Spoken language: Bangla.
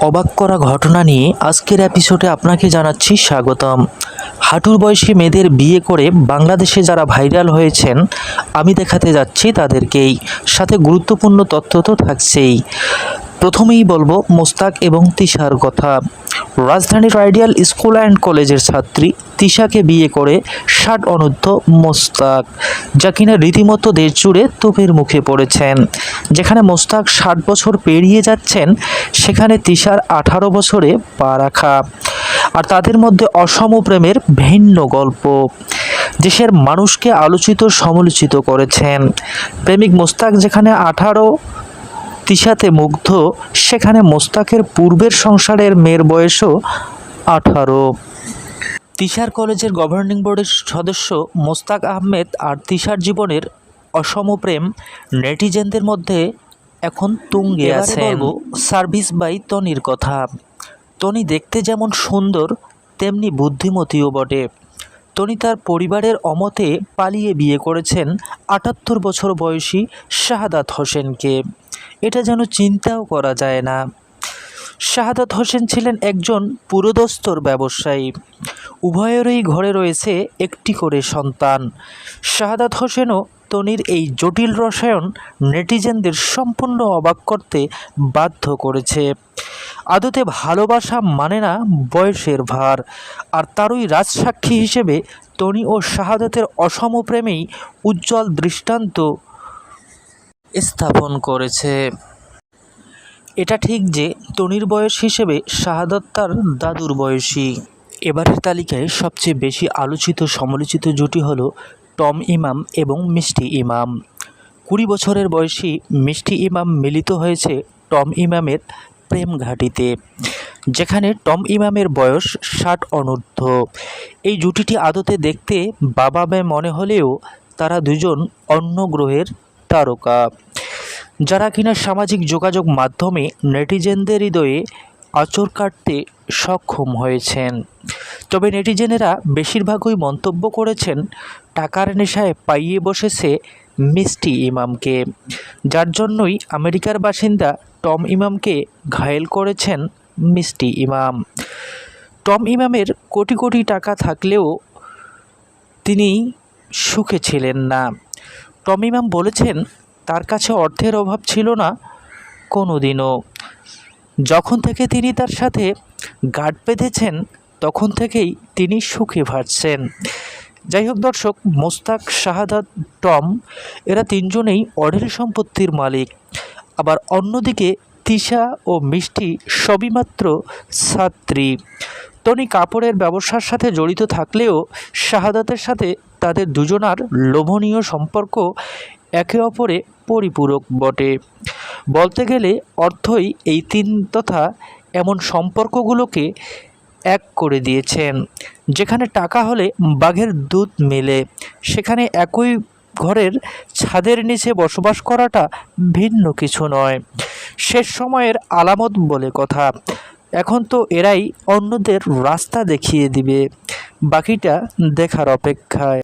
অবাক করা ঘটনা নিয়ে আজকের এপিসোডে আপনাকে জানাচ্ছি স্বাগতম। হাঁটুর বয়সী মেয়েদের বিয়ে করে বাংলাদেশে যারা ভাইরাল হয়েছেন, আমি দেখাতে যাচ্ছি তাদেরকেই। সাথে গুরুত্বপূর্ণ তথ্য তো থাকছেই। প্রথমেই বলব মোস্তাক এবং তিশার কথা। রাজধানীর আইডিয়াল স্কুল অ্যান্ড কলেজের ছাত্রী তিশাকে বিয়ে করে ষাট অনূর্ধ্ব মোস্তাক, যা কিনা রীতিমতো দেশ জুড়ে তোপের মুখে পড়েছেন। যেখানে মোস্তাক ষাট বছর পেরিয়ে যাচ্ছেন, সেখানে তিশার আঠারো বছরে পা রাখা। আর তাদের মধ্যে অসম প্রেমের ভিন্ন গল্প। দেশের মানুষকে আলোচিত, সমালোচিত করেছেন। প্রেমিক মোস্তাক যেখানে আঠারো তিশাতে মুগ্ধ সেখানে মোস্তাকের পূর্বের সংসারের মেয়ের বয়সও আঠারো। তিশার কলেজের গভর্নিং বোর্ডের সদস্য মোস্তাক আহমেদ আর তিশার জীবনের অসম প্রেম নেটিজেনদের মধ্যে এখন তুঙ্গে আছে সার্ভিস বাই তনির কথা। তনি দেখতে যেমন সুন্দর তেমনি বুদ্ধিমতীও বটে। তনি তার পরিবারের অমতে পালিয়ে বিয়ে করেছেন আটাত্তর বছর বয়সী শাহাদাত হোসেনকে। এটা যেন চিন্তাও করা যায় না। শাহাদাত হোসেন ছিলেন একজন পুরোদস্তর ব্যবসায়ী। উভয়েরই ঘরে রয়েছে একটি করে সন্তান। শাহাদাত হোসেনও তনির এই জটিল রসায়ন নেটিজেনদের সম্পূর্ণ অবাক করতে বাধ্য করেছে। আদতে ভালোবাসা মানে না বয়সের ভার, আর তারই রাজসাক্ষী হিসেবে তনি ও শাহাদাতের অসম প্রেমেই উজ্জ্বল দৃষ্টান্ত স্থাপন করেছে। এটা ঠিক যে তনির বয়স হিসেবে শাহাদত তার দাদুর বয়সী। এবারের তালিকায় সবচেয়ে বেশি আলোচিত সমালোচিত জুটি হলো টম ইমাম এবং মিষ্টি ইমাম। কুড়ি বছরের বয়সী মিষ্টি ইমাম মিলিত হয়েছে টম ইমামের প্রেম ঘাটিতে যেখানে টম ইমামের বয়স ষাট অনূর্ধ্ব। এই জুটিটি আদতে দেখতে বাবা মনে হলেও তারা দুজন অন্য গ্রহের তারকা। যারা কিনা সামাজিক যোগাযোগ মাধ্যমে নেটিজেনদের হৃদয়ে আচর কাটতে সক্ষম হয়েছেন, তবে নেটিজেনেরা বেশিরভাগই মন্তব্য করেছেন, টাকার নেশায় পাইয়ে বসেছে মিষ্টি ইমামকে, যার জন্যই আমেরিকার বাসিন্দা টম ইমামকে ঘায়েল করেছেন মিষ্টি ইমাম। টম ইমামের কোটি কোটি টাকা থাকলেও তিনি সুখে ছিলেন না। টম ইমাম বলেছেন, তার কাছে অর্থের অভাব ছিল না কোনো দিনও যখন থেকে তিনি তার সাথে গাঢ় বেঁধেছেন, তখন থেকেই তিনি সুখে ভাসছেন। যাই হোক দর্শক, মোস্তাক শাহাদাত টম, এরা তিনজনেই অঢেল সম্পত্তির মালিক। আবার অন্যদিকে তিশা ও মিষ্টি সবই মাত্র ছাত্রী। তনি কাপড়ের ব্যবসার সাথে জড়িত থাকলেও শাহাদাতের সাথে তাদের দুজনার লোভনীয় সম্পর্ক একে অপরে পরিপূরক বটে। বলতে গেলে অর্থই এই তিন তথা এমন সম্পর্কগুলোকে এক করে দিয়েছেন। যেখানে টাকা হলে বাঘের দুধ মেলে, সেখানে একই ঘরের ছাদের নিচে বসবাস করাটা ভিন্ন কিছু নয়। শেষ সময়ের আলামত বলে কথা। এখন তো এরাই অন্যদের রাস্তা দেখিয়ে দিবে বাকিটা দেখার অপেক্ষায়।